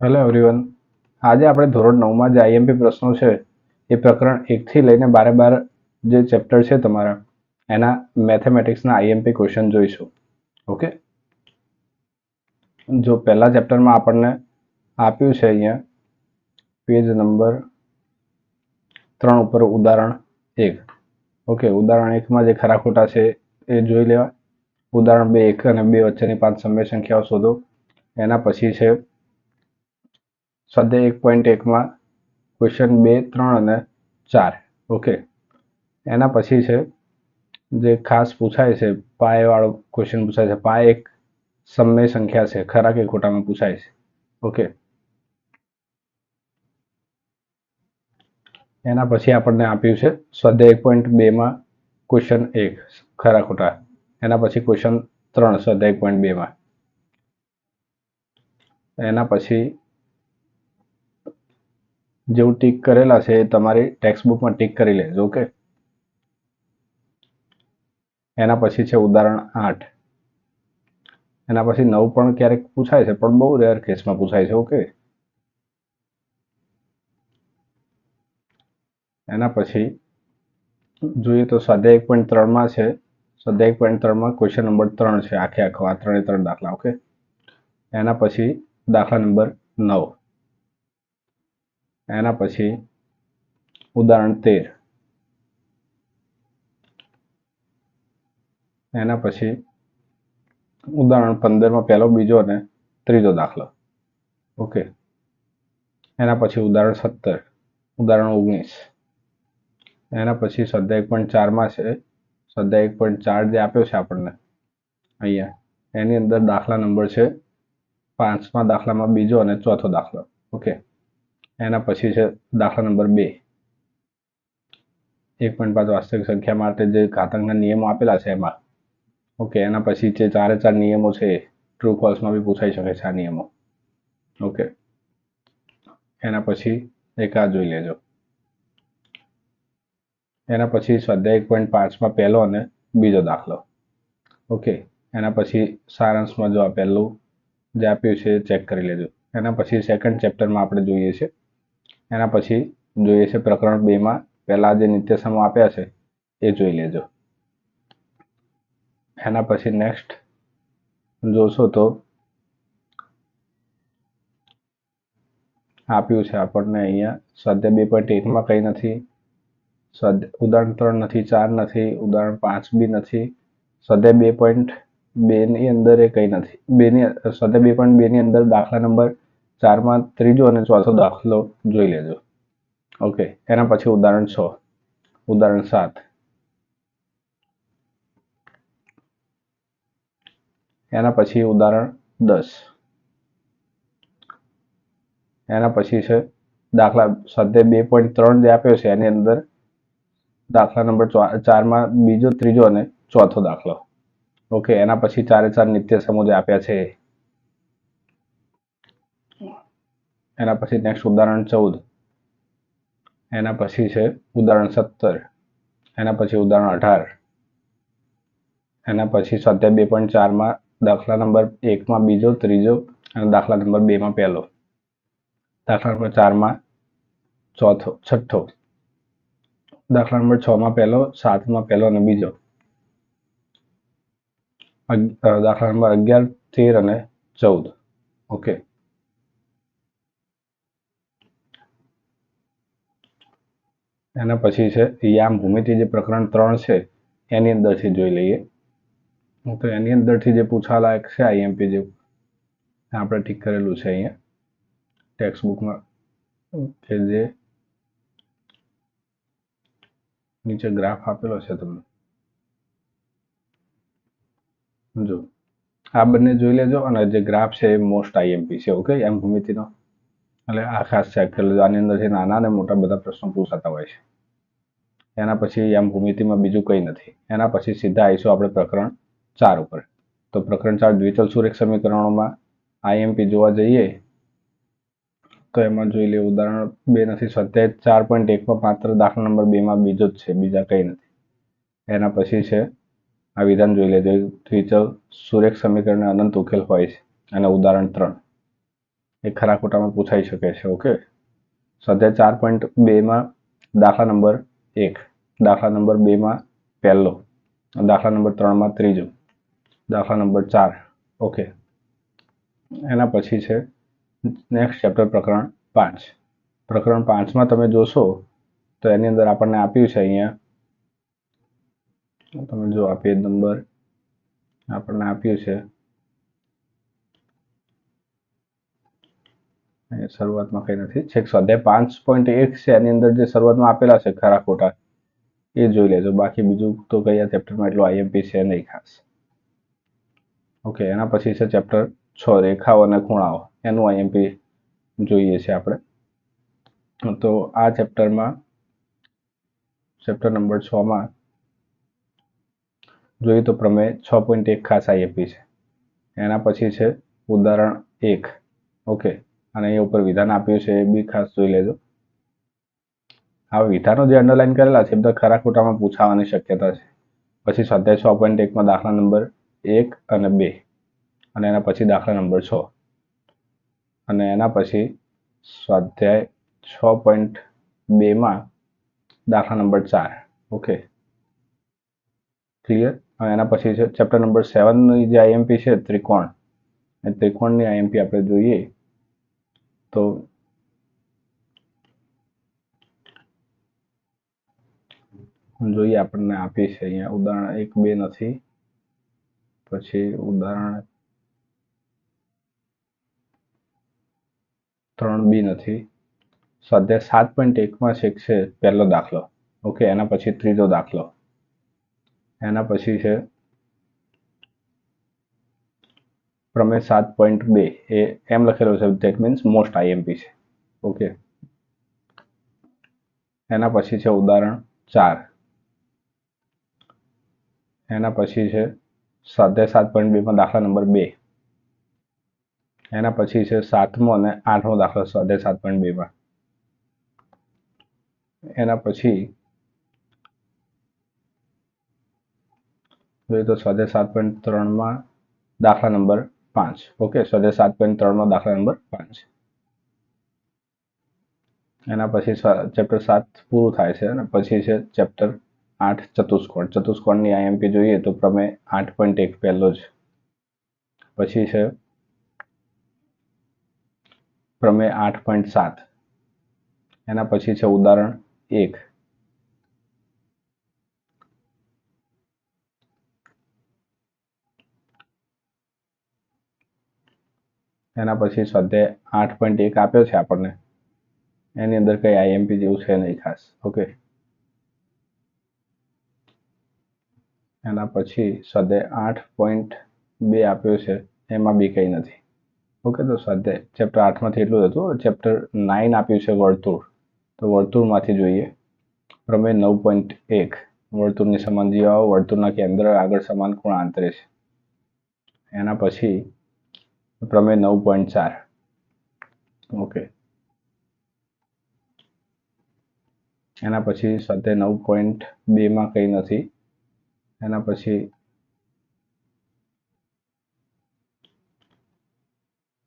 Hello everyone આજે આપણે ધોરણ નવમાં જે આઈએમપી પ્રશ્નો છે, એ પ્રકરણ એકથી લઈને બારે બાર જે ચેપ્ટર છે તમારા, એના મેથેમેટિક્સના આઈએમપી ક્વેશ્ચન જોઈશું. ઓકે જો પહેલા ચેપ્ટરમાં આપણને આપ્યું છે અહીંયા પેજ નંબર ત્રણ ઉપર ઉદાહરણ એક. ઓકે ઉદાહરણ એકમાં જે ખરા ખોટા છે, એ જોઈ લેવા ઉદાહરણ બે એક અને બે વચ્ચેની પાંચ સમય સંખ્યાઓ શોધો. એના પછી છે સ્વાધ્યાય એક પોઈન્ટ એકમાં ક્વેશ્ચન બે, ત્રણ અને ચાર. ઓકે એના પછી છે, જે ખાસ પૂછાય છે, પાયેવાળો ક્વેશ્ચન પૂછાય છે. પાય એક સમય સંખ્યા છે, ખરા કે ખોટામાં પૂછાય છે. ઓકે એના પછી આપણને આપ્યું છે સ્વાધ્યાય એક પોઈન્ટ બેમાં ક્વેશ્ચન એક, ખરા ખોટા. એના પછી ક્વેશ્ચન ત્રણ સ્વાધ્યાય પોઈન્ટ બેમાં. એના પછી જેવું ટીક કરેલા છે એ તમારી ટેક્સ્ટ બુકમાં ટીક કરી લેજો ઓકે એના પછી છે ઉદાહરણ આઠ. એના પછી નવ પણ ક્યારેક પૂછાય છે, પણ બહુ રેર કેસમાં પૂછાય છે ઓકે એના પછી જોઈએ તો સ્વાધ્યાય પોઈન્ટ ત્રણમાં છે, સ્વાધ્યાય પોઈન્ટ ત્રણમાં ક્વેશ્ચન નંબર ત્રણ છે, આખે આખો, આ ત્રણે ત્રણ દાખલા ઓકે એના પછી દાખલા નંબર નવ. એના પછી ઉદાહરણ તેર. એના પછી ઉદાહરણ પંદરમાં પહેલો, બીજો અને ત્રીજો દાખલો. ઓકે એના પછી ઉદાહરણ સત્તર, ઉદાહરણ ઓગણીસ. એના પછી સ્વાધ્યાય એક પોઈન્ટ ચારમાં છે. સ્વાધ્યાય એક પોઈન્ટ ચાર જે આપ્યો છે આપણને, અહીંયા. એની અંદર દાખલા નંબર છે પાંચમા દાખલામાં બીજો અને ચોથો દાખલો. ઓકે એના પછી છે દાખલા નંબર બે. એક પોઈન્ટ પાંચ વાસ્તવિક સંખ્યા માટે જે ઘાતાંકના નિયમો આપેલા છે એમાં. ઓકે, એના પછી જે ચારે ચાર નિયમો છે ટ્રુ ફોલ્સમાં બી પૂછાઈ શકે છે આ નિયમો. ઓકે. એના પછી એક આ જોઈ લેજો. એના પછી સ્વાધ્યાય એક પોઈન્ટ પાંચમાં પહેલો અને બીજો દાખલો. ઓકે, એના પછી સારાંશમાં જો આ પહેલું જે આપ્યું છે ચેક કરી લેજો. એના પછી સેકન્ડ ચેપ્ટરમાં આપણે જોઈએ છે એના પછી જોઈએ છે પ્રકરણ બેમાં પહેલા જે નિત્યસમો આપ્યા છે એ જોઈ લેજો. એના પછી નેક્સ્ટ જોશો તો આપ્યું છે આપણને અહીંયા સ્વાધ્યાય બે પોઈન્ટ એકમાં કંઈ નથી સ્વાધ્યાય ઉદાહરણ ત્રણ નથી, ચાર નથી, ઉદાહરણ પાંચ બી નથી સ્વાધ્યાય બે પોઈન્ટ બેની અંદર એ કંઈ નથી. બેની સ્વાધ્યાય બે પોઈન્ટ બેની અંદર દાખલા નંબર ચારમાં ત્રીજો અને ચોથો દાખલો જોઈ લેજો. ઓકે એના પછી ઉદાહરણ છ, ઉદાહરણ સાત. એના પછી ઉદાહરણ દસ. એના પછી છે દાખલા સાથે બે પોઈન્ટ ત્રણ જે આપ્યો છે, એની અંદર દાખલા નંબર ચારમાં બીજો ત્રીજો અને ચોથો દાખલો. ઓકે એના પછી ચારે ચાર નિત્ય સમૂહ જે આપ્યા છે એના પછી નેક્સ્ટ ઉદાહરણ ચૌદ. એના પછી છે ઉદાહરણ સત્તર. એના પછી ઉદાહરણ અઢાર. એના પછી સ્વાધ્યાય બે પોઈન્ટ ચારમાં દાખલા નંબર એકમાં બીજો, ત્રીજો અને દાખલા નંબર બેમાં પહેલો. દાખલા નંબર ચારમાં ચોથો, છઠ્ઠો. દાખલા નંબર છમાં પહેલો સાતમાં પહેલો અને બીજો. દાખલા નંબર અગિયાર, તેર અને ચૌદ. ઓકે. એના પછી છે યામ ભૂમિતિ જે પ્રકરણ ત્રણ છે, એની અંદરથી જોઈ લઈએ. તો એની અંદરથી જે પૂછાલાયક છે આઈએમપી જે આપણે ઠીક કરેલું છે અહીંયા ટેક્સ્ટ બુકમાં કે જે નીચે ગ્રાફ આપેલો છે તમને. જો, આ બંને જોઈ લેજો અને જે ગ્રાફ છે એ મોસ્ટ આઈએમપી છે ઓકે એમ ભૂમિતિનો. એટલે આ ખાસ ચેક કરી આની અંદરથી નાના અને મોટા બધા પ્રશ્નો પૂછાતા હોય છે. એના પછી એમ ભૂમિતિમાં બીજું કંઈ નથી. એના પછી સીધા આવીશું આપણે પ્રકરણ ચાર ઉપર. તો પ્રકરણ ચાર દ્વિચલ સુરેખ સમીકરણોમાં આઈએમપી જોવા જઈએ, તો એમાં જોઈ લે ઉદાહરણ બે નથી સત્યાવીસ ચાર પોઈન્ટ એકમાં માત્ર દાખલા નંબર બેમાં બીજો જ છે, બીજા કંઈ નથી. એના પછી છે, આ વિધાન જોઈ લેજો, દ્વિચલ સુરેખ સમીકરણ અનંત ઉકેલ હોય છે. અને ઉદાહરણ ત્રણ. એ ખરા ખોટામાં પૂછાઈ શકે છે ઓકે સ્વાધ્યાય ચાર પોઈન્ટ બેમાં દાખલા નંબર એક, દાખલા નંબર બેમાં પહેલો દાખલા નંબર ત્રણમાં ત્રીજો, દાખલા નંબર ચાર ઓકે એના પછી છે નેક્સ્ટ ચેપ્ટર પ્રકરણ પાંચ. પ્રકરણ પાંચમાં તમે જોશો, તો એની અંદર આપણને આપ્યું છે અહીંયા, તમે જો આ પેજ નંબર, આપણને આપ્યું છે શરૂઆતમાં કંઈ નથી. છેક સ્વાધ્યાય પાંચ પોઈન્ટ એક છે, એની અંદર જે શરૂઆતમાં આપેલા છે ખરા ખોટા, એ જોઈ લેજો. બાકી બીજું તો કયા ચેપ્ટરમાં એટલું આઈએમપી છે નહીં ખાસ. ઓકે એના પછી છે ચેપ્ટર છ, રેખાઓ અને ખૂણાઓ. એનું આઈએમપી જોઈએ છે આપણે. તો આ ચેપ્ટરમાં ચેપ્ટર નંબર છમાં જોઈએ તો પ્રમેય છ પોઈન્ટ એક ખાસ આઈએમપી છે. એના પછી છે ઉદાહરણ એક. ઓકે અને એ ઉપર વિધાન આપ્યું છે, એ બી ખાસ જોઈ લેજો. આ વિધાનો જે અંડરલાઈન કરેલા છે, એ બધા ખરા ખોટામાં પૂછાવાની શક્યતા છે. પછી સ્વાધ્યાય છ પોઈન્ટ એકમાં દાખલા નંબર એક અને બે, અને એના પછી દાખલા નંબર છ. અને એના પછી સ્વાધ્યાય છ પોઈન્ટ બેમાં દાખલા નંબર ચાર. ઓકે ક્લિયર અને એના પછી છે ચેપ્ટર નંબર સેવનની જે આઈએમપી છે, ત્રિકોણ. એ ત્રિકોણની આઈએમપી આપણે જોઈએ. તો જોઈએ આપણને આપી છે અહીંયા ઉદાહરણ એક, બે નથી. પછી ઉદાહરણ ત્રણ, બી નથી. સ્વાધ્યાય સાત પોઈન્ટ એકમાં છેક છે પહેલો દાખલો. ઓકે, એના પછી ત્રીજો દાખલો. એના પછી છે પ્રમેય સાત પોઈન્ટ બે એ એમ લખેલો છે ધેટ મીન્સ મોસ્ટ આઈએમપી છે. ઓકે એના પછી છે ઉદાહરણ ચાર. એના પછી છે સ્વાધ્યાય સાત પોઈન્ટ બેમાં દાખલા નંબર બે. એના પછી છે સાતમો અને આઠમો દાખલો સ્વાધ્યાય સાત પોઈન્ટ બેમાં. એના પછી જોઈએ તો સ્વાધ્યાય સાત પોઈન્ટ ત્રણમાં દાખલા નંબર પાંચ. ઓકે સ્વાધ્યાય સાત પોઈન્ટ ત્રણનો દાખલા નંબર પાંચ. એના પછી ચેપ્ટર સાત પૂરું થાય છે અને પછી છે ચેપ્ટર આઠ ચતુષ્કોણ. ચતુષ્કોણની આઈએમપી જોઈએ તો પ્રમેય આઠ પોઈન્ટ એક પહેલો જ. પછી છે પ્રમેય આઠ પોઈન્ટ સાત. એના પછી છે ઉદાહરણ એક. એના પછી સ્વાધ્યાય આઠ પોઈન્ટ એક આપ્યો છે આપણને. એની અંદર કઈ આઈએમપી જેવું છે નહીં ખાસ. ઓકે એના પછી સ્વાધ્યાય આઠ પોઈન્ટ બે આપ્યો છે. એમાં બી કંઈ નથી. ઓકે તો સ્વાધ્યાય ચેપ્ટર આઠમાંથી એટલું જ હતું. ચેપ્ટર નાઇન આપ્યું છે વર્તુળ. તો વર્તુળમાંથી જોઈએ. પ્રમેય નવ પોઈન્ટ એક. વર્તુળની સમાન જીવાઓ, વર્તુળના કેન્દ્ર આગળ સમાન ખૂણા આંતરે છે. એના પછી પ્રમેય નવ પોઈન્ટ ચાર. ઓકે એના પછી સાથે નવ પોઈન્ટ બેમાં કંઈ નથી. એના પછી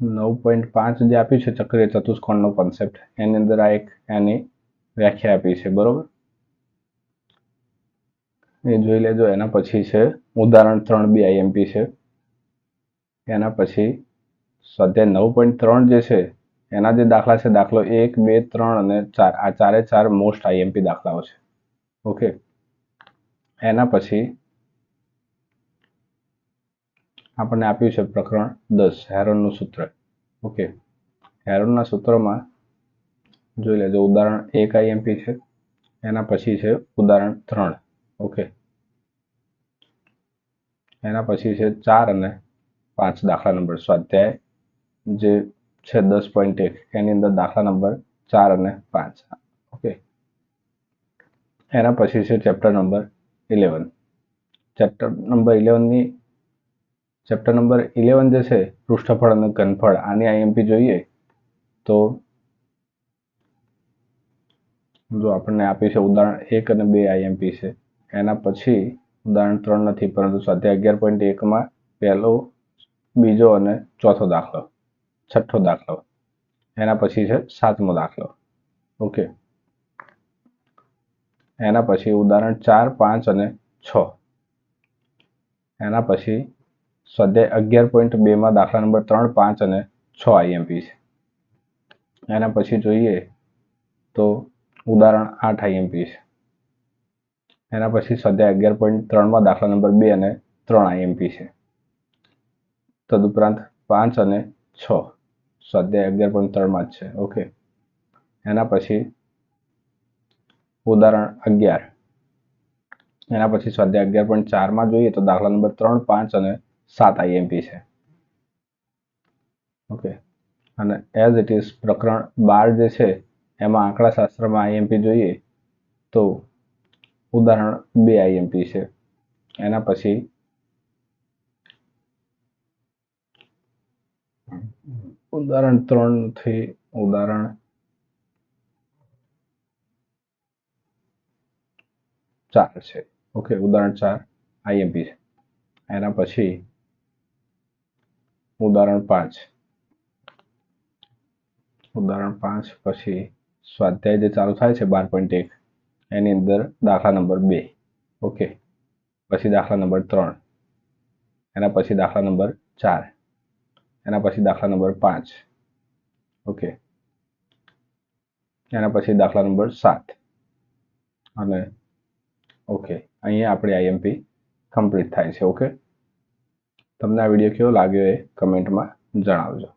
નવ પોઈન્ટ પાંચ જે આપ્યું છે ચક્રીય ચતુષ્કોણનો કોન્સેપ્ટ એની અંદર આ એક એની વ્યાખ્યા આપી છે, બરોબર? એ જોઈ લેજો, એના પછી છે, ઉદાહરણ ત્રણ બી આઈએમપી છે. એના પછી સ્વાધ્યાય નવ પોઈન્ટ ત્રણ જે છે, એના જે દાખલા છે, દાખલો એક, બે, ત્રણ અને ચાર, આ ચારે ચાર મોસ્ટ આઈએમપી દાખલાઓ છે. ઓકે એના પછી આપણને આપ્યું છે પ્રકરણ દસ, હેરોનનું સૂત્ર. ઓકે હેરોનના સૂત્રમાં જોઈ લેજો, ઉદાહરણ એક આઈએમપી છે, એના પછી છે ઉદાહરણ ત્રણ. ઓકે એના પછી છે ચાર અને પાંચ દાખલા નંબર, સ્વાધ્યાય જે છે દસ પોઈન્ટ એક, એની અંદર દાખલા નંબર ચાર અને પાંચ. ઓકે. એના પછી છે chapter number eleven chapter number ઇલેવનની chapter number eleven જે છે, પૃષ્ઠફળ અને ઘનફળ, આની આઈએમપી જોઈએ તો જો આપણને આપી છે ઉદાહરણ એક અને બે આઈએમપી છે. એના પછી ઉદાહરણ ત્રણ નથી, પરંતુ સ્વાધ્યાય અગિયાર પોઈન્ટ એકમાં પહેલો, બીજો અને ચોથો દાખલો. છઠ્ઠો દાખલો. એના પછી છે સાતમો દાખલો. ઓકે એના પછી ઉદાહરણ ચાર, પાંચ અને છ. એના પછી સ્વાધ્યાય અગિયાર પોઈન્ટ બેમાં દાખલા નંબર ત્રણ, પાંચ અને છ આઈએમપી છે. એના પછી જોઈએ તો ઉદાહરણ આઠ આઈએમપી છે. એના પછી સ્વાધ્યાય અગિયાર પોઈન્ટ ત્રણમાં દાખલા નંબર બે અને ત્રણ આઈએમપી છે. તદુપરાંત પાંચ અને છ. સ્વાધ્યાય અગિયાર પોઈન્ટ ત્રણમાં જ છે. ઓકે એના પછી ઉદાહરણ અગિયાર. એના પછી સ્વાધ્યાય અગિયાર પોઈન્ટ ચારમાં જોઈએ તો દાખલા નંબર ત્રણ, પાંચ અને સાત આઈએમપી છે. ઓકે અને એઝ ઇટ ઇઝ પ્રકરણ બાર જે છે, એમાં આંકડાશાસ્ત્રમાં આઈએમપી જોઈએ તો ઉદાહરણ બે આઈએમપી છે. એના પછી ઉદાહરણ ત્રણથી ઉદાહરણ ચાર છે. ઓકે ઉદાહરણ ચાર આઈએમપી છે. એના પછી ઉદાહરણ પાંચ. ઉદાહરણ પાંચ પછી સ્વાધ્યાય જે ચાલુ થાય છે બાર પોઈન્ટ એક, એની અંદર દાખલા નંબર બે. ઓકે પછી દાખલા નંબર ત્રણ. એના પછી દાખલા નંબર ચાર. એના પછી દાખલા નંબર પાંચ. ઓકે એના પછી દાખલા નંબર સાત. અને ઓકે અહીંયા આપણી આઈએમપી કમ્પ્લીટ થાય છે ઓકે તમને આ વીડિયો કેવો લાગ્યો એ કમેન્ટમાં જણાવજો.